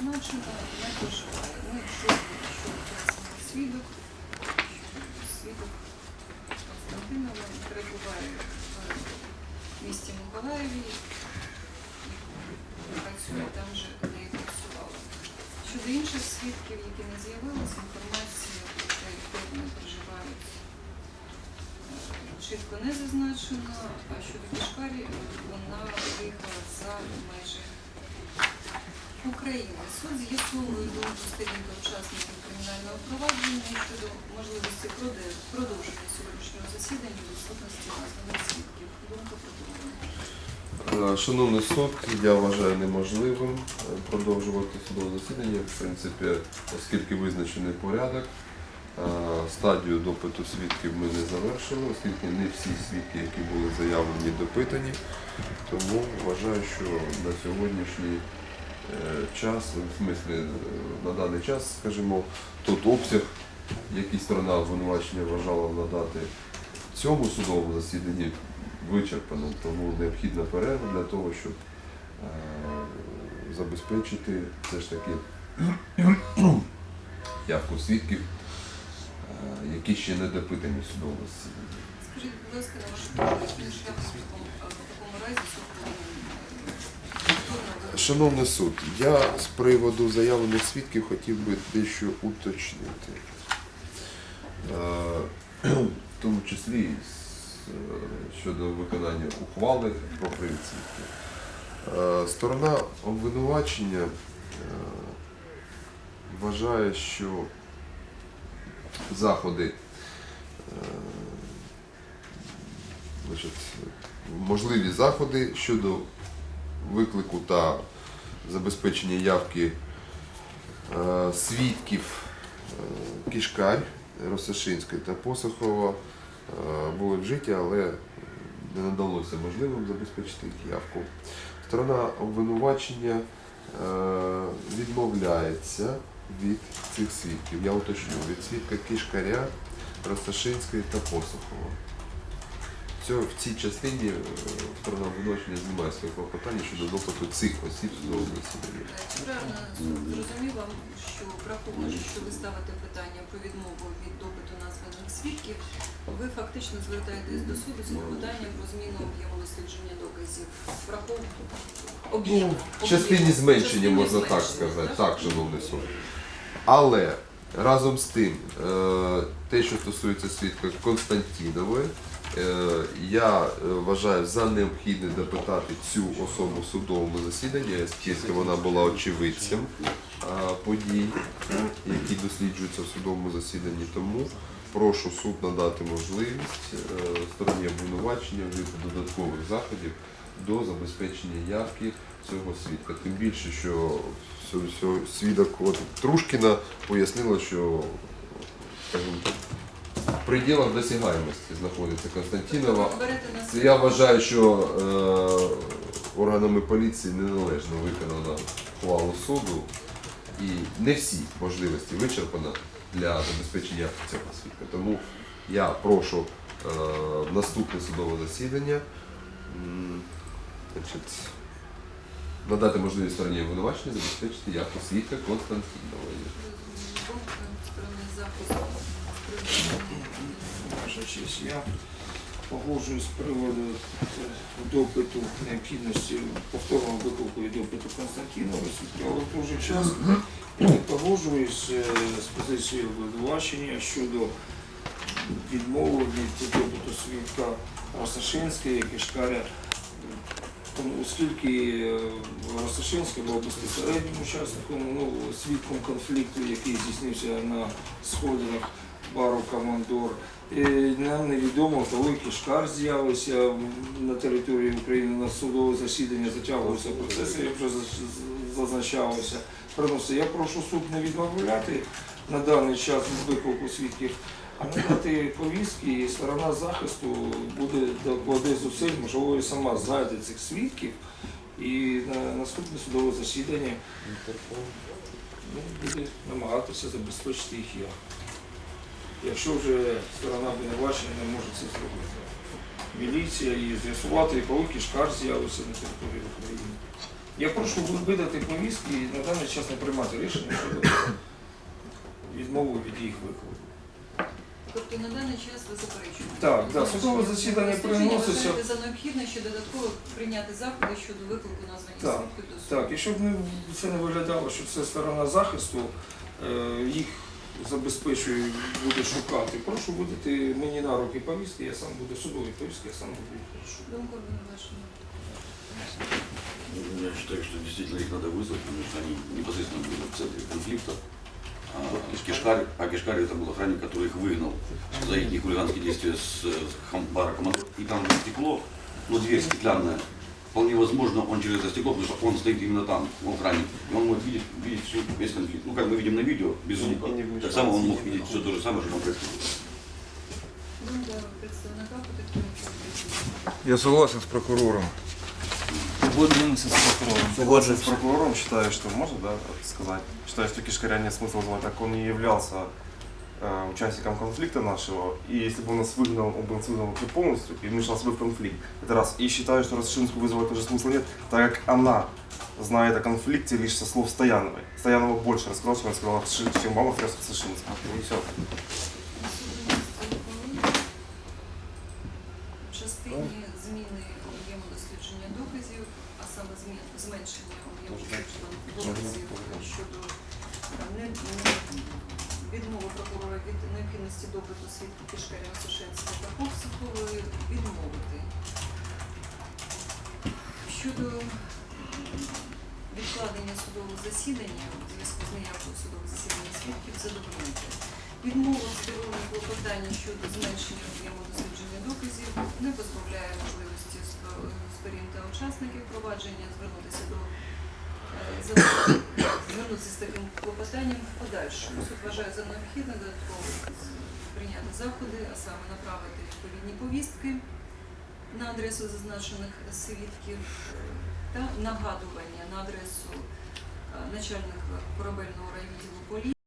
зазначено. Ну, якщо що свідок, свідок Константинова перебуває в місті Миколаєві і працює там же, де і працювала. Щодо інших свідків, які не з'явилися, інформація про те, вони проживають, е, чітко не зазначено, а щодо Кишкарі, вона виїхала за межі України. Суд з'ясовує думку сторін учасників кримінального провадження щодо можливості продовження сьогоднішнього засідання відсутності названих свідків. Думка прокурора. Е, Шановний суд, я вважаю неможливим е, продовжувати судове засідання. В принципі, оскільки визначений порядок, е, стадію допиту свідків ми не завершили, оскільки не всі свідки, які були заявлені, допитані. Тому вважаю, що на сьогоднішній час, в смислі е, на даний час, скажімо, тот обсяг, який сторона обвинувачення вважала надати цьому судовому засіданні, вичерпано, тому необхідна перерва для того, щоб е, забезпечити все ж таки явку свідків, е, які ще не допитані в судовому засіданні. Скажіть, будь ласка, на вашу думку, яким в такому, разі суд е, Шановний суд, я з приводу заявлених свідків хотів би дещо уточнити. Е, В тому числі е, щодо виконання ухвали про привід. Е, Сторона обвинувачення вважає, що заходи можливі заходи щодо виклику та забезпечення явки е, свідків е, Кішкарь, Росошинської та Посохова е, були вжиті, але не надалося можливим забезпечити їх явку. Сторона обвинувачення відмовляється від цих свідків. Я уточню, від свідка Кішкаря, Росташинської та Посохова. Цього- в цій частині е, сторона обвинувачення знімає своє клопотання щодо допиту цих осіб в судовому засіданні. Чи правильно суд зрозумів вам, що враховуючи, що ви ставите питання про відмову від допиту названих свідків, ви фактично звертаєтесь до суду з клопотанням про зміну об'єму дослідження доказів. Враховуючи об'єм. В частині зменшення, Частині можна так сказати. Так, шановний суд. Але разом з тим, е, те, що стосується свідка Константінової, е, я е, вважаю за необхідне допитати цю особу судовому засіданні, оскільки вона була очевидцем е, подій, які досліджуються в судовому засіданні. Тому прошу суд надати можливість е, стороні обвинувачення вжити додаткових заходів до забезпечення явки цього свідка. Тим більше, що свідок Трушкіна пояснила, що в пределах досягаємості знаходиться на Це я вважаю, що е, органами поліції неналежно виконано ухвалу суду і не всі можливості вичерпано для забезпечення цього свідка. Тому я прошу е, наступне судове засідання значить, надати можливість стороні обвинувачення забезпечити явку свідка Константінової. думку сторони захисту. Ваша честь, я погоджуюсь з приводу е, допиту необхідності повторного виклику і допиту Константінова, але в той же час погоджуюсь е, з позицією обвинувачення щодо відмови від допиту свідка Кишкаря, тому оскільки е, Росашинська була безпосереднім учасником, ну, свідком конфлікту, який здійснився на сходинах Командор. І нам невідомо, коли Кишкар з'явився на території України на судове засідання, затягувався процес, як вже зазначалося. Приносить. Я прошу суд не відмовляти на даний час виклику свідків, а надати повістки, і сторона захисту буде докладе зусиль, можливо, і сама знайде цих свідків. І на наступне судове засідання ну, буде намагатися забезпечити їх я. Якщо вже сторона обвинувачення не може це зробити. Міліція і з'ясувати, коли кішкар з'явився на території України. Я прошу видати повістки і на даний час не приймати рішення щодо відмови від їх виклику. Тобто на даний час ви заперечуєте? Так, да, Заперечення судове засідання дослідження переноситься. за необхідне ще додатково прийняти заходи щодо виклику названих Так, свідків до суду. Так, і щоб не, це не виглядало, що це сторона захисту, е, їх забезпечує, буде шукати. Прошу видати мені на руки повістки, я сам буду судові повістки, я сам буду їх шукати. Думку обвинувачення. Ну, Я считаю, что действительно их надо вызвать, потому что они непосредственно были в центре конфликта. А Кишкарь, а Кишкарь это был охранник, который их выгнал за их хулиганские действия с э, хам- бара командор. И там стекло, но дверь стеклянная. Вполне возможно, он через это стекло, потому что он стоит именно там, он охранник. И он может видеть, видеть всю, весь конфликт. Ну, как мы видим на видео, без звука. Так само он мог видеть все то же самое, что там происходило. Потерпілого. Я согласен с прокурором. Погоджуємося з прокурором. Согласен с прокурором, считаю, что можно да, сказать. Считаю, что Кишкаря нет смысла вызывать, так он не являлся э, участником конфликта нашего. И если бы он нас выгнал, он бы нас выгнал вообще полностью и вмешал себя в конфликт. Это раз. И считаю, что Расшинскую вызывать тоже смысла нет, так как она знает о конфликте лишь со слов Стояновой. Стоянова больше рассказала, чем рассказала Ши- чем мама рассказала Сашинская. И все. В частині зміни об'єму дослідження доказів, а саме змін- зменшення об'єму дослідження доказів щодо е, не- не- відмови прокурора від необхідності допиту свідків Кишкаря Сушенського та Коксикової відмовити. Щодо відкладення судового засідання у зв'язку з неявкою судового засідання свідків задовольнити. Відмова задоволенні клопотання щодо зменшення об'єму дослідження доказів не позбавляє можливості сторін та учасників провадження звернутися до е, звернутися з таким клопотанням в подальшому. Суд вважає за необхідне додатково прийняти заходи, а саме направити відповідні повістки на адресу зазначених свідків та нагадування на адресу е, начальника корабельного райвідділу поліції.